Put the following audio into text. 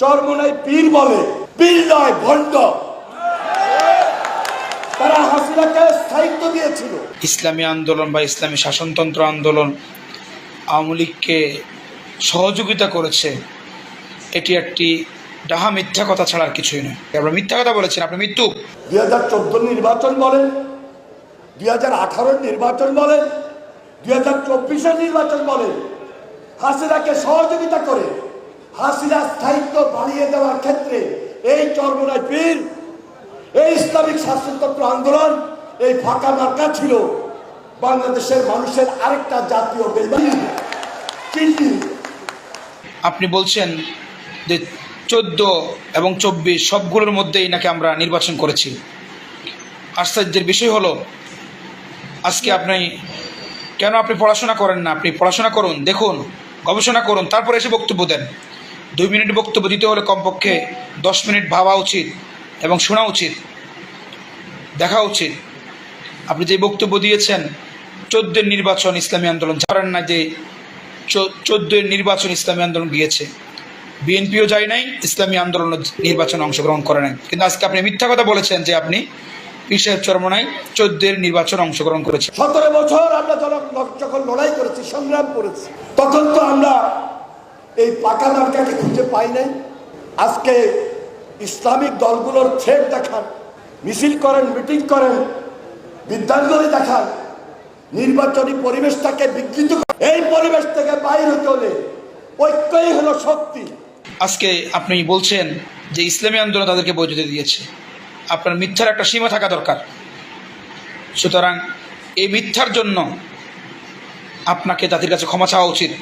চরমনাই পীর বলে পীর নয় ভণ্ড। তারা হাসিনাকে স্থায়িত্ব দিয়েছিল। ইসলামী আন্দোলন বা ইসলামী শাসনতন্ত্র আন্দোলন আওয়ামী লীগকে সহযোগিতা করেছে এটি একটি ডাহা মিথ্যা কথা ছাড়া আর কিছুই নয়। আপনার মিথ্যা কথা বলেছেন আপনি মৃত্যু দুই হাজার চোদ্দ নির্বাচন বলেন দুই হাজার আঠারোর নির্বাচন বলেন দুই হাজার চব্বিশের নির্বাচন বলেন হাসিনাকে সহযোগিতা করে হাসিনা স্থায়িত্ব বাড়িয়ে দেওয়ার ক্ষেত্রে এই চর্মনায় পীর, এই ইসলামিক শাসনতন্ত্র আন্দোলন এই ফাঁকা মার্কা ছিল বাংলাদেশের মানুষের আরেকটা জাতীয় চিহ্নি আপনি বলছেন যে চোদ্দ এবং চব্বিশ সবগুলোর মধ্যেই নাকি আমরা নির্বাচন করেছি। আশ্চর্যের বিষয় হলো, আজকে আপনি কেন আপনি পড়াশোনা করেন না? আপনি পড়াশোনা করুন, দেখুন, গবেষণা করুন, তারপরে এসে বক্তব্য দেন। দুই মিনিট বক্তব্য দিতে হলে কমপক্ষে দশ মিনিট ভাবা উচিত এবং শোনা উচিত, দেখা উচিত। আপনি যে বক্তব্য দিয়েছেন, চোদ্দের নির্বাচন ইসলামী আন্দোলন জানেন না যে চোদ্দের নির্বাচন ইসলামী আন্দোলন গিয়েছে, বিএনপিও যায় নাই, ইসলামী আন্দোলন নির্বাচনে অংশগ্রহণ করে নাই। কিন্তু আজকে আপনি মিথ্যা কথা বলেছেন যে আপনি সাহেব চরমনায় চোদ্দের নির্বাচন অংশগ্রহণ করেছেন। সতেরো বছর আমরা যখন- লড়াই করেছি, সংগ্রাম করেছি, তখন এই পাকা মার্কাকে খুঁজে পাই নাই। আজকে ইসলামিক দলগুলোর থ্রেড দেখান, মিছিল করেন, মিটিং করেন বিদ্যাঙ্গলি দেখান, নির্বাচনী পরিবেশটাকে বিকৃত। এই পরিবেশ থেকে বাইরে হলে ঐক্যই হলো শক্তি। আজকে আপনি বলছেন যে ইসলামী আন্দোলন তাদেরকে বৈধতা দিয়েছে। আপনার মিথ্যার একটা সীমা থাকা দরকার। সুতরাং এই মিথ্যার জন্য আপনাকে তাদের কাছে ক্ষমা চাওয়া উচিত।